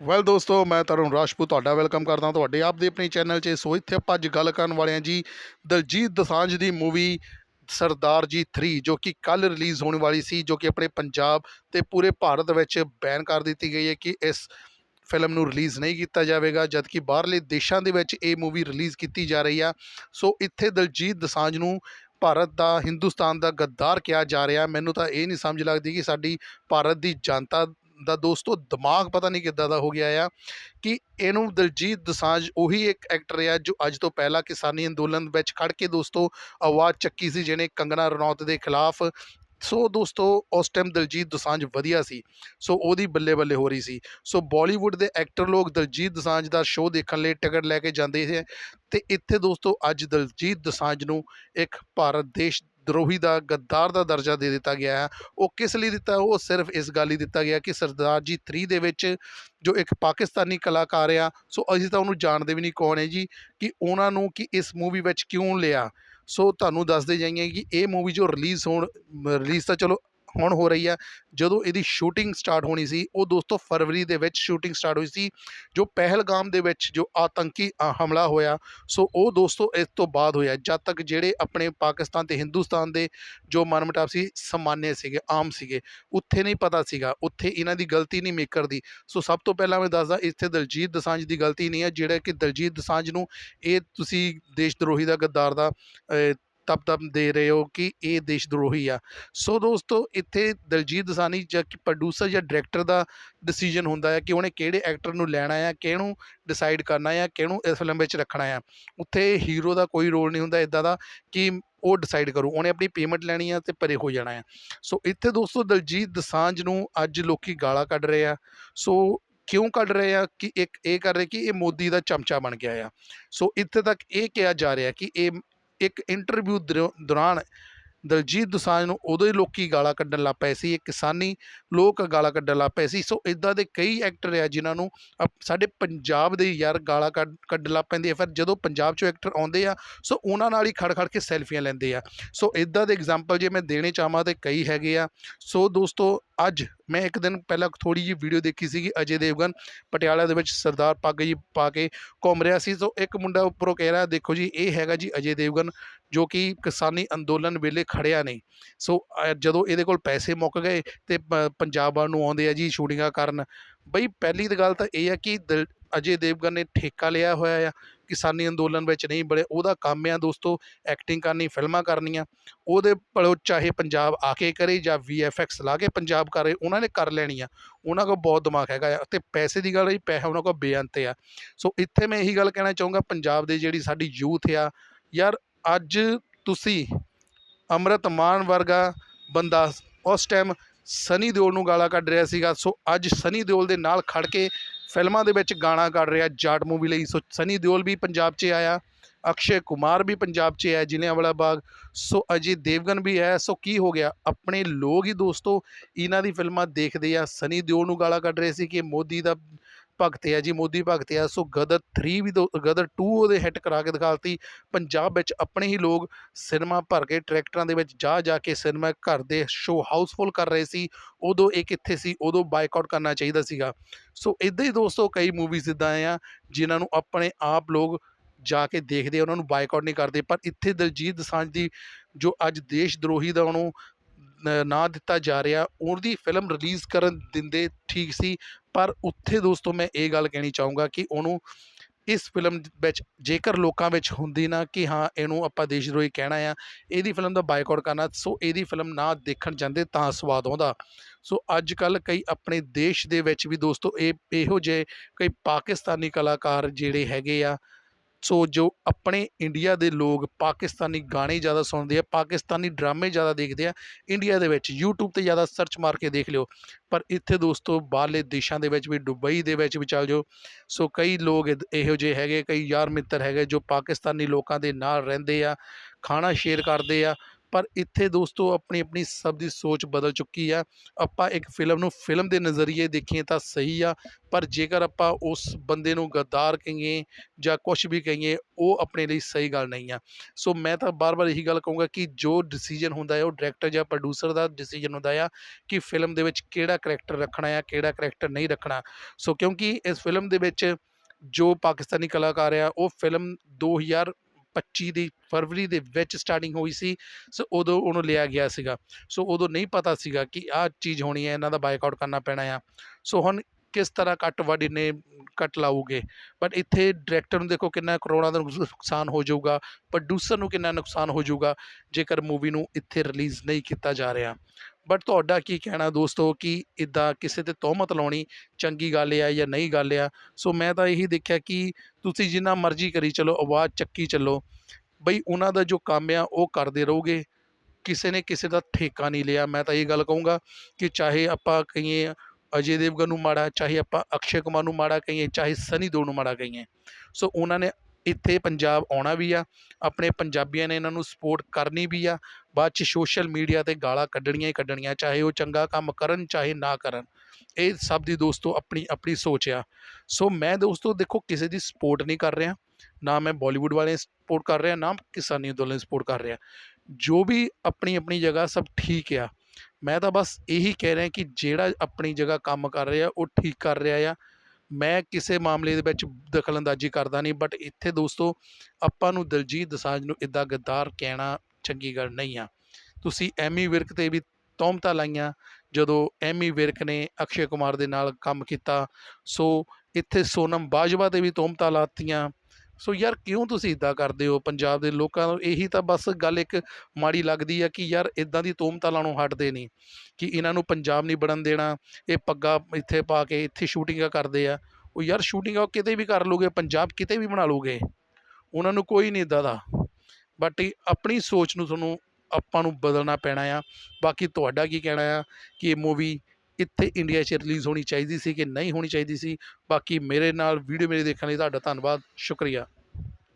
Well ਦੋਸਤੋ, ਮੈਂ ਤਰੁਣ ਰਾਜਪੂਤ ਤੁਹਾਡਾ ਵੈਲਕਮ ਕਰਦਾ ਤੁਹਾਡੇ ਆਪ ਦੇ ਆਪਣੇ ਚੈਨਲ 'ਚ। ਸੋ ਇੱਥੇ ਆਪਾਂ ਅੱਜ ਗੱਲ ਕਰਨ ਵਾਲੇ ਹਾਂ ਜੀ ਦਲਜੀਤ ਦਸਾਂਝ ਦੀ ਮੂਵੀ ਸਰਦਾਰ ਜੀ 3 ਜੋ ਕਿ ਕੱਲ ਰਿਲੀਜ਼ ਹੋਣ ਵਾਲੀ ਸੀ, ਜੋ ਕਿ ਆਪਣੇ ਪੰਜਾਬ ਤੇ ਪੂਰੇ ਭਾਰਤ ਵਿੱਚ ਬੈਨ ਕਰ ਦਿੱਤੀ ਗਈ ਹੈ ਕਿ ਇਸ ਫਿਲਮ ਨੂੰ ਰਿਲੀਜ਼ ਨਹੀਂ ਕੀਤਾ ਜਾਵੇਗਾ, ਜਦਕਿ ਬਾਹਰਲੇ ਦੇਸ਼ਾਂ ਦੇ ਵਿੱਚ ਇਹ ਮੂਵੀ ਰਿਲੀਜ਼ ਕੀਤੀ ਜਾ ਰਹੀ ਆ। ਸੋ ਇੱਥੇ ਦਲਜੀਤ ਦਸਾਂਝ ਨੂੰ ਭਾਰਤ ਦਾ, ਹਿੰਦੁਸਤਾਨ ਦਾ ਗੱਦਾਰ ਕਿਹਾ ਜਾ ਰਿਹਾ। ਮੈਨੂੰ ਤਾਂ ਇਹ ਨਹੀਂ ਸਮਝ ਲੱਗਦੀ ਕਿ ਸਾਡੀ ਭਾਰਤ ਦੀ ਜਨਤਾ ਦਾ ਦੋਸਤੋ ਦਿਮਾਗ ਪਤਾ ਨਹੀਂ ਕਿੱਦਾਂ ਦਾ ਹੋ ਗਿਆ ਆ ਕਿ ਇਹਨੂੰ ਦਲਜੀਤ ਦੋਸਾਂਝ ਉਹੀ ਇੱਕ ਐਕਟਰ ਆ ਜੋ ਅੱਜ ਤੋਂ ਪਹਿਲਾਂ ਕਿਸਾਨੀ ਅੰਦੋਲਨ ਵਿੱਚ ਖੜ ਕੇ ਦੋਸਤੋ ਆਵਾਜ਼ ਚੱਕੀ ਸੀ ਜਿਹਨੇ ਕੰਗਨਾ ਰਣੌਤ ਦੇ ਖਿਲਾਫ। ਸੋ ਦੋਸਤੋ ਉਸ ਟਾਈਮ ਦਲਜੀਤ ਦਸਾਂਝ ਵਧੀਆ ਸੀ। ਸੋ ਉਹਦੀ ਬੱਲੇ ਬੱਲੇ ਹੋ ਰਹੀ ਸੀ। ਸੋ ਬਾਲੀਵੁੱਡ ਦੇ ਐਕਟਰ ਲੋਕ ਦਲਜੀਤ ਦਸਾਂਝ ਦਾ ਸ਼ੋਅ ਦੇਖਣ ਲਈ ਟਿਕਟ ਲੈ ਕੇ ਜਾਂਦੇ ਸੀ ਤੇ ਇੱਥੇ ਦੋਸਤੋ ਅੱਜ ਦਲਜੀਤ ਦਸਾਂਝ ਨੂੰ ਇੱਕ ਭਾਰਤ ਦੇਸ਼ ਦਰੋਹੀ ਦਾ ਗੱਦਾਰ ਦਾ ਦਰਜਾ ਦੇ ਦਿੱਤਾ ਗਿਆ ਹੈ ਉਹ ਕਿਸ ਲਈ ਦਿੱਤਾ ਉਹ ਸਿਰਫ ਇਸ ਗੱਲ ਲਈ ਦਿੱਤਾ ਗਿਆ ਕਿ ਸਰਦਾਰ ਜੀ 3 ਦੇ ਵਿੱਚ ਜੋ ਇੱਕ ਪਾਕਿਸਤਾਨੀ ਕਲਾਕਾਰ ਆ ਸੋ ਅਸੀਂ ਤਾਂ ਉਹਨੂੰ ਜਾਣਦੇ ਵੀ ਨਹੀਂ ਕੌਣ ਹੈ ਜੀ ਕਿ ਉਹਨਾਂ ਨੂੰ ਕਿ ਇਸ ਮੂਵੀ ਵਿੱਚ ਕਿਉਂ ਲਿਆ ਸੋ ਤੁਹਾਨੂੰ ਦੱਸਦੇ ਜਾਈਏ ਕਿ ਇਹ ਮੂਵੀ ਜੋ ਰਿਲੀਜ਼ ਹੋਣ ਰਿਲੀਜ਼ ਤਾਂ ਚਲੋ ਹੁਣ ਹੋ ਰਹੀ ਹੈ ਜਦੋਂ ਇਹਦੀ ਸ਼ੂਟਿੰਗ ਸਟਾਰਟ ਹੋਣੀ ਸੀ, ਉਹ ਦੋਸਤੋ ਫਰਵਰੀ ਦੇ ਵਿੱਚ ਸ਼ੂਟਿੰਗ ਸਟਾਰਟ ਹੋਈ ਸੀ, ਜੋ ਪਹਿਲਗਾਮ ਦੇ ਵਿੱਚ ਜੋ ਆਤੰਕੀ ਹਮਲਾ ਹੋਇਆ, ਸੋ ਉਹ ਦੋਸਤੋ ਇਸ ਤੋਂ ਬਾਅਦ ਹੋਇਆ, ਜਦ ਤੱਕ ਜਿਹੜੇ ਆਪਣੇ ਪਾਕਿਸਤਾਨ ਤੇ ਹਿੰਦੁਸਤਾਨ ਦੇ ਜੋ ਮਨਮਟਾਵ ਸੀ ਸਮਾਨਯ ਸੀਗੇ, ਆਮ ਸੀਗੇ, ਉੱਥੇ ਨਹੀਂ ਪਤਾ ਸੀਗਾ, ਉੱਥੇ ਇਹਨਾਂ ਦੀ ਗਲਤੀ ਨਹੀਂ ਮੇਕਰ ਦੀ, ਸੋ ਸਭ ਤੋਂ ਪਹਿਲਾਂ ਮੈਂ ਦੱਸਦਾ, ਇੱਥੇ ਦਲਜੀਤ ਦਸਾਂਝ ਦੀ ਗਲਤੀ ਨਹੀਂ ਹੈ, ਜਿਹੜਾ ਕਿ ਦਲਜੀਤ ਦਸਾਂਝ ਨੂੰ ਇਹ ਤੁਸੀਂ ਦੇਸ਼ ਦਰੋਹੀ ਦਾ, ਗੱਦਾਰ ਦਾ ਅ, ਤਬ ਤਬ ਦੇ ਰਹੇ ਹੋ ਕਿ ਇਹ ਦੇਸ਼ ਦਰੋਹੀ ਆ। ਸੋ ਦੋਸਤੋ ਇੱਥੇ ਦਲਜੀਤ ਦਸਾਨੀ ਜਾਂ ਕਿ ਪ੍ਰੋਡਿਊਸਰ ਜਾਂ ਡਾਇਰੈਕਟਰ ਦਾ ਡਿਸੀਜਨ ਹੁੰਦਾ ਹੈ ਕਿ ਉਹਨੇ ਕਿਹੜੇ ਐਕਟਰ ਨੂੰ ਲੈਣਾ ਆ ਕਿਹਨੂੰ ਡਿਸਾਈਡ ਕਰਨਾ ਆ ਕਿਹਨੂੰ ਇਸ ਫਿਲਮ ਵਿੱਚ ਰੱਖਣਾ ਆ। ਉੱਥੇ ਹੀਰੋ ਦਾ ਕੋਈ ਰੋਲ ਨਹੀਂ ਹੁੰਦਾ ਇਦਾਂ ਦਾ ਕਿ ਉਹ ਡਿਸਾਈਡ ਕਰੂ। ਉਹਨੇ ਆਪਣੀ ਪੇਮੈਂਟ ਲੈਣੀ ਆ ਤੇ ਪਰੇ ਹੋ ਜਾਣਾ ਆ। ਸੋ ਇੱਥੇ ਦੋਸਤੋ ਦਲਜੀਤ ਦਸਾਂਝ ਨੂੰ ਅੱਜ ਲੋਕੀ ਗਾਲਾਂ ਕੱਢ ਰਹੇ ਆ। ਸੋ ਕਿਉਂ ਕੱਢ ਰਹੇ ਆ? ਕਿ ਇੱਕ ਇਹ ਕਰ ਰਹੇ ਕਿ ਇਹ ਮੋਦੀ ਦਾ ਚਮਚਾ ਬਣ ਗਿਆ ਆ। ਸੋ ਇੱਥੇ ਤੱਕ ਇਹ ਕਿਹਾ ਜਾ ਰਿਹਾ ਕਿ ਇਹ ਇੱਕ ਇੰਟਰਵਿਊ ਦੌਰਾਨ ਦਲਜੀਤ ਦੁਸਾਂਝ ਨੂੰ ਉਦੋਂ ਹੀ ਲੋਕੀ ਗਾਲਾਂ ਕੱਢਣ ਲੱਗ ਪਏ ਸੀ, ਇਹ ਕਿਸਾਨੀ ਲੋਕ ਗਾਲਾਂ ਕੱਢਣ ਲੱਗ ਪਏ ਸੀ। ਸੋ ਇਦਾਂ ਦੇ ਕਈ ਐਕਟਰ ਆ ਜਿਨ੍ਹਾਂ ਨੂੰ ਅਪ- ਸਾਡੇ ਪੰਜਾਬ ਦੇ ਯਾਰ ਗਾਲਾਂ ਕੱਢ, ਕੱਢਣ ਲੱਗ ਪੈਂਦੇ ਆ। ਫਿਰ ਜਦੋਂ ਪੰਜਾਬ 'ਚੋਂ ਐਕਟਰ ਆਉਂਦੇ ਆ, ਸੋ ਉਹਨਾਂ ਨਾਲ ਹੀ ਖੜ ਖੜ ਕੇ ਸੈਲਫੀਆਂ ਲੈਂਦੇ ਆ। ਸੋ ਇਦਾਂ ਦੇ ਐਗਜ਼ਾਮਪਲ ਜੇ ਮੈਂ ਦੇਣੇ ਚਾਹਾਂ ਤੇ ਕਈ ਹੈਗੇ ਆ। ਸੋ ਦੋਸਤੋ ਅੱਜ ਮੈਂ ਇੱਕ ਦਿਨ ਪਹਿਲਾਂ ਥੋੜੀ ਜਿਹੀ ਵੀਡੀਓ ਦੇਖੀ ਸੀਗੀ ਅਜੇ ਦੇਵਗਨ ਪਟਿਆਲਾ ਦੇ ਵਿੱਚ ਸਰਦਾਰ ਪੱਗ ਜੀ ਪਾ ਕੇ ਘੁੰਮ ਰਿਹਾ ਸੀ। ਸੋ ਇੱਕ ਮੁੰਡਾ ਉੱਪਰੋਂ ਕਹਿ ਰਿਹਾ, ਦੇਖੋ ਜੀ, ਇਹ ਹੈਗਾ ਜੀ ਅਜੇ ਦੇਵਗਨ, ਜੋ ਕਿ ਕਿਸਾਨੀ ਅੰਦੋਲਨ ਵੇਲੇ ਖੜਿਆ ਨਹੀਂ। ਸੋ ਜਦੋਂ ਇਹਦੇ ਕੋਲ ਪੈਸੇ ਮੁੱਕ ਗਏ ਤੇ ਪੰਜਾਬ ਨੂੰ ਆਉਂਦੇ ਆ ਜੀ ਸ਼ੂਟਿੰਗਾਂ ਕਰਨ। ਬਈ, ਪਹਿਲੀ ਤਾਂ ਗੱਲ ਤਾਂ ਇਹ ਆ ਕਿ ਦਿਲ- ਅਜੇ ਦੇਵਗਨ ਨੇ ਠੇਕਾ ਲਿਆ ਹੋਇਆ ਆ। ਕਿਸਾਨੀ ਅੰਦੋਲਨ ਵਿੱਚ ਨਹੀਂ ਬੜੇ, ਉਹਦਾ ਕੰਮ ਆ ਦੋਸਤੋ ਐਕਟਿੰਗ ਕਰਨੀ, ਫਿਲਮਾਂ ਕਰਨੀਆਂ, ਉਹਦੇ ਭਲੋ ਚਾਹੇ ਪੰਜਾਬ ਆ ਕੇ ਕਰੇ ਜਾਂ VFX ਲਾ ਕੇ ਪੰਜਾਬ ਕਰੇ, ਉਹਨਾਂ ਨੇ ਕਰ ਲੈਣੀ ਆ ਉਹਨਾਂ ਕੋਲ ਬਹੁਤ ਦਿਮਾਗ ਹੈਗਾ ਆ, ਤੇ ਪੈਸੇ ਦੀ ਗੱਲ ਰਹੀ ਪੈਸਾ ਉਹਨਾਂ ਕੋਲ ਬੇਅੰਤ ਆ। ਸੋ ਇੱਥੇ ਮੈਂ ਇਹੀ ਗੱਲ ਕਹਿਣਾ ਚਾਹੂੰਗਾ, ਪੰਜਾਬ ਦੇ ਜਿਹੜੀ ਸਾਡੀ ਯੂਥ ਆ, ਯਾਰ ਅੱਜ ਤੁਸੀਂ ਅੰਮ੍ਰਿਤ ਮਾਨ ਵਰਗਾ ਬੰਦਾ, ਉਸ ਟਾਈਮ ਸਨੀ ਦਿਓਲ ਨੂੰ ਗਾਲਾਂ ਕੱਢ ਰਿਹਾ ਸੀਗਾ, ਸੋ ਅੱਜ ਸਨੀ ਦਿਓਲ ਦੇ ਨਾਲ ਖੜ ਕੇ ਫਿਲਮਾਂ ਦੇ ਵਿੱਚ ਗਾਣਾ ਕੱਢ ਰਿਹਾ ਜਾਟ ਮੂਵੀ ਲਈ। ਸੋ ਸਨੀ ਦਿਓਲ ਵੀ ਪੰਜਾਬ 'ਚ ਆਇਆ, ਅਕਸ਼ੇ ਕੁਮਾਰ ਵੀ ਪੰਜਾਬ 'ਚ ਆਇਆ ਜ਼ਿਲ੍ਹਿਆਂਵਾਲਾ ਬਾਗ। ਸੋ ਅਜੇ ਦੇਵਗਨ ਵੀ ਹੈ। ਸੋ ਕੀ ਹੋ ਗਿਆ? ਆਪਣੇ ਲੋਕ ਹੀ ਦੋਸਤੋ, ਇਹਨਾਂ ਦੀ ਫਿਲਮਾਂ ਦੇਖਦੇ ਆ। ਸਨੀ ਦਿਓਲ ਨੂੰ ਗਾਲਾਂ ਕੱਢ ਰਹੇ ਸੀ ਕਿ ਮੋਦੀ ਦਾ ਭਗਤ ਹੈ ਜੀ ਮੋਦੀ ਭਗਤ ਹੈ। ਸੋ ਗਦਰ 3 ਵੀ ਦੋ- ਗਦਰ 2 ਉਹਦੇ ਹਿੱਟ ਕਰਾ ਕੇ ਦਿਖਾਤੀ। ਪੰਜਾਬ ਵਿੱਚ ਆਪਣੇ ਹੀ ਲੋਕ ਸਿਨੇਮਾ ਭਰ ਕੇ ਟਰੈਕਟਰਾਂ ਦੇ ਵਿੱਚ ਜਾ ਜਾ ਕੇ ਸਿਨੇਮਾ ਘਰ ਦੇ ਸ਼ੋ ਹਾਊਸਫੁੱਲ ਕਰ ਰਹੇ ਸੀ। ਉਦੋਂ ਇਹ ਕਿੱਥੇ ਸੀ? ਉਦੋਂ ਬਾਈਕਾਟ ਕਰਨਾ ਚਾਹੀਦਾ ਸੀਗਾ। ਸੋ ਇਦਾਂ ਹੀ ਦੋਸਤੋ ਕਈ ਮੂਵੀਜ਼ ਇਦਾਂ ਆ ਜਿਨ੍ਹਾਂ ਨੂੰ ਆਪਣੇ ਆਪ ਲੋਕ ਜਾ ਕੇ ਦੇਖਦੇ ਆ, ਉਹਨਾਂ ਨੂੰ ਬਾਈਕਾਟ ਨਹੀਂ ਕਰਦੇ। ਪਰ ਇੱਥੇ ਦਲਜੀਤ ਦੋਸਾਂਝ ਦੀ ਜੋ ਅੱਜ ਦੇਸ਼ ਦਰੋਹੀ ਦਾ ਉਹਨੂੰ ਨਾ ਦਿੱਤਾ ਜਾ ਰਿਹਾ। ਉਹਦੀ ਫਿਲਮ ਰਿਲੀਜ਼ ਕਰਨ ਦਿੰਦੇ ਠੀਕ ਸੀ। ਪਰ ਉੱਥੇ ਦੋਸਤੋ ਮੈਂ ਇਹ ਗੱਲ ਕਹਿਣੀ ਚਾਹੂੰਗਾ ਕਿ ਉਹਨੂੰ ਇਸ ਫਿਲਮ ਵਿੱਚ ਜੇਕਰ ਲੋਕਾਂ ਵਿੱਚ ਹੁੰਦੀ ਨਾ ਕਿ ਹਾਂ, ਇਹਨੂੰ ਆਪਾਂ ਦੇਸ਼ ਦਰੋਹੀ ਕਹਿਣਾ ਆ, ਇਹਦੀ ਫਿਲਮ ਦਾ ਬਾਈਕਾਟ ਕਰਨਾ, ਸੋ ਇਹਦੀ ਫਿਲਮ ਨਾ ਦੇਖਣ ਜਾਂਦੇ ਤਾਂ ਸਵਾਦ ਆਉਂਦਾ। ਸੋ ਅੱਜ ਕੱਲ ਕਈ ਆਪਣੇ ਦੇਸ਼ ਦੇ ਵਿੱਚ ਵੀ ਦੋਸਤੋ ਇਹ, ਇਹੋ ਜਿਹੇ ਕਈ ਪਾਕਿਸਤਾਨੀ ਕਲਾਕਾਰ ਜਿਹੜੇ ਹੈਗੇ ਆ ਸੋ ਜੋ ਆਪਣੇ ਇੰਡੀਆ ਦੇ ਲੋਕ ਪਾਕਿਸਤਾਨੀ ਗਾਣੇ ਜ਼ਿਆਦਾ ਸੁਣਦੇ ਆ, ਪਾਕਿਸਤਾਨੀ ਡਰਾਮੇ ਜ਼ਿਆਦਾ ਦੇਖਦੇ ਆ, ਇੰਡੀਆ ਦੇ ਵਿੱਚ YouTube ਤੇ ਜ਼ਿਆਦਾ ਸਰਚ ਮਾਰ ਕੇ ਦੇਖ ਲਿਓ। ਪਰ ਇੱਥੇ ਦੋਸਤੋ ਬਾਹਰਲੇ ਦੇਸ਼ਾਂ ਦੇ ਵਿੱਚ ਵੀ, ਦੁਬਈ ਦੇ ਵਿੱਚ ਵੀ ਚੱਲ ਜਾਓ। ਸੋ ਕਈ ਲੋਕ ਇਦ- ਇਹੋ ਜਿਹੇ ਹੈਗੇ, ਕਈ ਯਾਰ ਮਿੱਤਰ ਹੈਗੇ ਜੋ ਪਾਕਿਸਤਾਨੀ ਲੋਕਾਂ ਦੇ ਨਾਲ ਰਹਿੰਦੇ ਆ, ਖਾਣਾ ਸ਼ੇਅਰ ਕਰਦੇ ਆ ਪਰ ਇੱਥੇ ਦੋਸਤੋ, ਆਪਣੀ ਆਪਣੀ ਸਭ ਦੀ ਸੋਚ ਬਦਲ ਚੁੱਕੀ ਆ। ਆਪਾਂ ਇੱਕ ਫਿਲਮ ਨੂੰ ਫਿਲਮ ਦੇ ਨਜ਼ਰੀਏ ਦੇਖੀਏ ਤਾਂ ਸਹੀ ਆ, ਪਰ ਜੇਕਰ ਆਪਾਂ ਉਸ ਬੰਦੇ ਨੂੰ ਗੱਦਾਰ ਕਹੀਏ ਜਾਂ ਕੁਝ ਵੀ ਕਹੀਏ, ਉਹ ਆਪਣੇ ਲਈ ਸਹੀ ਗੱਲ ਨਹੀਂ ਆ। ਸੋ ਮੈਂ ਤਾਂ ਬਾਰ-ਬਾਰ ਇਹੀ ਗੱਲ ਕਹੂੰਗਾ ਕਿ ਜੋ ਡਿਸੀਜਨ ਹੁੰਦਾ ਹੈ, ਉਹ ਡਾਇਰੈਕਟਰ ਜਾਂ ਪ੍ਰੋਡਿਊਸਰ ਦਾ ਡਿਸੀਜਨ ਹੁੰਦਾ ਆ ਕਿ ਫਿਲਮ ਦੇ ਵਿੱਚ ਕਿਹੜਾ ਕਰੈਕਟਰ ਰੱਖਣਾ ਆ, ਕਿਹੜਾ ਕਰੈਕਟਰ ਨਹੀਂ ਰੱਖਣਾ। ਸੋ ਕਿਉਂਕਿ ਇਸ ਫਿਲਮ ਦੇ ਵਿੱਚ ਜੋ ਪਾਕਿਸਤਾਨੀ ਕਲਾਕਾਰ ਆ, ਉਹ ਫਿਲਮ 2025 ਦੀ ਫਰਵਰੀ ਦੇ ਵਿੱਚ ਸਟਾਰਟਿੰਗ ਹੋਈ ਸੀ, ਸੋ ਉਦੋਂ ਉਹਨੂੰ ਲਿਆ ਗਿਆ ਸੀਗਾ। ਸੋ ਉਦੋਂ ਨਹੀਂ ਪਤਾ ਸੀਗਾ ਕਿ ਆਹ ਚੀਜ਼ ਹੋਣੀ ਹੈ, ਇਹਨਾਂ ਦਾ ਬਾਈਕਾਟ ਕਰਨਾ ਪੈਣਾ ਆ। ਸੋ ਹੁਣ ਕਿਸ ਤਰ੍ਹਾਂ ਕੱਟ ਵੱਢ ਨੇ ਕੱਟ ਲਾਉਗੇ ਬਟ ਇੱਥੇ ਡਾਇਰੈਕਟਰ ਨੂੰ ਦੇਖੋ ਕਿੰਨਾ ਕਰੋੜਾਂ ਦਾ ਨੁਕਸਾਨ ਹੋ ਜਾਊਗਾ ਪ੍ਰੋਡਿਊਸਰ ਨੂੰ ਕਿੰਨਾ ਨੁਕਸਾਨ ਹੋ ਜਾਊਗਾ, ਜੇਕਰ ਮੂਵੀ ਨੂੰ ਇੱਥੇ ਰਿਲੀਜ਼ ਨਹੀਂ ਕੀਤਾ ਜਾ ਰਿਹਾ। ਬਟ ਤੁਹਾਡਾ ਕੀ ਕਹਿਣਾ ਦੋਸਤੋ ਕਿ ਇਦਾਂ ਕਿਸੇ ਤੇ ਤੋਹਮਤ ਲਾਉਣੀ ਚੰਗੀ ਗੱਲ ਆ ਜਾਂ ਨਹੀਂ ਗੱਲ ਆ? ਸੋ ਮੈਂ ਤਾਂ ਇਹੀ ਦੇਖਿਆ ਕਿ ਤੁਸੀਂ ਜਿੰਨਾ ਮਰਜ਼ੀ ਕਰੀ ਚਲੋ, ਆਵਾਜ਼ ਚੱਕੀ ਚੱਲੋ। ਬਈ ਉਹਨਾਂ ਦਾ ਜੋ ਕੰਮ ਆ, ਉਹ ਕਰਦੇ ਰਹੋਗੇ। ਕਿਸੇ ਨੇ ਕਿਸੇ ਦਾ ਠੇਕਾ ਨਹੀਂ ਲਿਆ। ਮੈਂ ਤਾਂ ਇਹ ਗੱਲ ਕਹੂੰਗਾ ਕਿ ਚਾਹੇ ਆਪਾਂ ਕਹੀਏ ਅਜੇ ਦੇਵਗਨ ਨੂੰ ਮਾੜਾ, ਚਾਹੇ ਆਪਾਂ ਅਕਸ਼ੇ ਕੁਮਾਰ ਨੂੰ ਮਾੜਾ ਕਹੀਏ, ਚਾਹੇ ਸਨੀ ਦਿਓਲ ਨੂੰ ਮਾੜਾ ਕਹੀਏ। ਸੋ ਉਹਨਾਂ ਨੇ ਇੱਥੇ ਪੰਜਾਬ ਆਉਣਾ ਵੀ ਆ, ਆਪਣੇ ਪੰਜਾਬੀਆਂ ਨੇ ਇਹਨਾਂ ਨੂੰ ਸਪੋਰਟ ਕਰਨੀ ਵੀ ਆ, ਬਾਅਦ ਚ ਸੋਸ਼ਲ ਮੀਡੀਆ ਤੇ ਗਾਲਾਂ ਕੱਢਣੀਆਂ ਹੀ ਕੱਢਣੀਆਂ, ਚਾਹੇ ਉਹ ਚੰਗਾ ਕੰਮ ਕਰਨ, ਚਾਹੇ ਨਾ ਕਰਨ। ਇਹ ਸਭ ਦੀ ਦੋਸਤੋ ਆਪਣੀ ਆਪਣੀ ਸੋਚ ਆ। ਸੋ ਮੈਂ ਦੋਸਤੋ ਦੇਖੋ ਕਿਸੇ ਦੀ ਸਪੋਰਟ ਨਹੀਂ ਕਰ ਰਿਹਾ, ਨਾ ਮੈਂ ਬਾਲੀਵੁੱਡ ਵਾਲੇ ਸਪੋਰਟ ਕਰ ਰਿਹਾ, ਨਾ ਕਿਸਾਨੀ ਅੰਦੋਲਨ ਸਪੋਰਟ ਕਰ ਰਿਹਾ। ਜੋ ਵੀ ਆਪਣੀ ਆਪਣੀ ਜਗ੍ਹਾ ਸਭ ਠੀਕ ਆ। ਮੈਂ ਤਾਂ ਬਸ ਇਹੀ ਕਹਿ ਰਿਹਾ ਕਿ ਜਿਹੜਾ ਆਪਣੀ ਜਗ੍ਹਾ ਕੰਮ ਕਰ ਰਿਹਾ, ਉਹ ਠੀਕ ਕਰ ਰਿਹਾ ਆ। ਮੈਂ ਕਿਸੇ ਮਾਮਲੇ ਦੇ ਵਿੱਚ ਦਖਲਅੰਦਾਜ਼ੀ ਕਰਦਾ ਨਹੀਂ ਬਟ ਇੱਥੇ ਦੋਸਤੋ, ਆਪਾਂ ਨੂੰ ਦਲਜੀਤ ਦਸਾਂਝ ਨੂੰ ਇਦਾਂ ਗੱਦਾਰ ਕਹਿਣਾ ਚੰਗੀ ਗੱਲ ਨਹੀਂ ਆ। ਤੁਸੀਂ ਐਮੀ ਵਿਰਕ ਤੇ ਵੀ ਤੌਮਤਾਂ ਲਾਈਆਂ, ਜਦੋਂ ਐਮੀ ਵਿਰਕ ਨੇ ਅਕਸ਼ੇ ਕੁਮਾਰ ਦੇ ਨਾਲ ਕੰਮ ਕੀਤਾ। ਸੋ ਇੱਥੇ ਸੋਨਮ ਬਾਜਵਾ ਤੇ ਵੀ ਤੌਮਤਾਂ ਲਾਤੀਆਂ। ਸੋ ਯਾਰ ਕਿਉਂ ਤੁਸੀਂ ਇਦਾਂ ਕਰਦੇ ਹੋ? ਪੰਜਾਬ ਦੇ ਲੋਕਾਂ ਨੂੰ ਇਹੀ ਤਾਂ ਬਸ ਗੱਲ ਇੱਕ ਮਾੜੀ ਲੱਗਦੀ ਆ ਕਿ ਯਾਰ ਇਦਾਂ ਦੀ ਤੌਮਤਾਂ ਲਾਉਣੋਂ ਹਟਦੇ ਨਹੀਂ, ਕਿ ਇਹਨਾਂ ਨੂੰ ਪੰਜਾਬ ਨਹੀਂ ਬਣਨ ਦੇਣਾ, ਇਹ ਪੱਗਾ ਇੱਥੇ ਪਾ ਕੇ ਇੱਥੇ ਸ਼ੂਟਿੰਗਾਂ ਕਰਦੇ ਆ। ਉਹ ਯਾਰ ਸ਼ੂਟਿੰਗਾਂ ਉਹ ਕਿਤੇ ਵੀ ਕਰ ਲੋਗੇ, ਪੰਜਾਬ ਕਿਤੇ ਵੀ ਬਣਾ ਲੋਗੇ, ਉਹਨਾਂ ਨੂੰ ਕੋਈ ਨਹੀਂ ਇਦਾਂ ਦਾ। ਬਟ ਆਪਣੀ ਸੋਚ ਨੂੰ ਤੁਹਾਨੂੰ ਆਪਾਂ ਨੂੰ ਬਦਲਣਾ ਪੈਣਾ ਆ। ਬਾਕੀ ਤੁਹਾਡਾ ਕੀ ਕਹਿਣਾ ਆ ਕਿ ਇਹ ਮੂਵੀ ਇੱਥੇ ਇੰਡੀਆ 'ਚ ਰਿਲੀਜ਼ ਹੋਣੀ ਚਾਹੀਦੀ ਸੀ ਕਿ ਨਹੀਂ ਹੋਣੀ ਚਾਹੀਦੀ ਸੀ। ਬਾਕੀ ਮੇਰੇ ਨਾਲ ਵੀਡੀਓ ਮੇਰੇ ਦੇਖਣ ਲਈ ਤੁਹਾਡਾ ਧੰਨਵਾਦ। ਸ਼ੁਕਰੀਆ।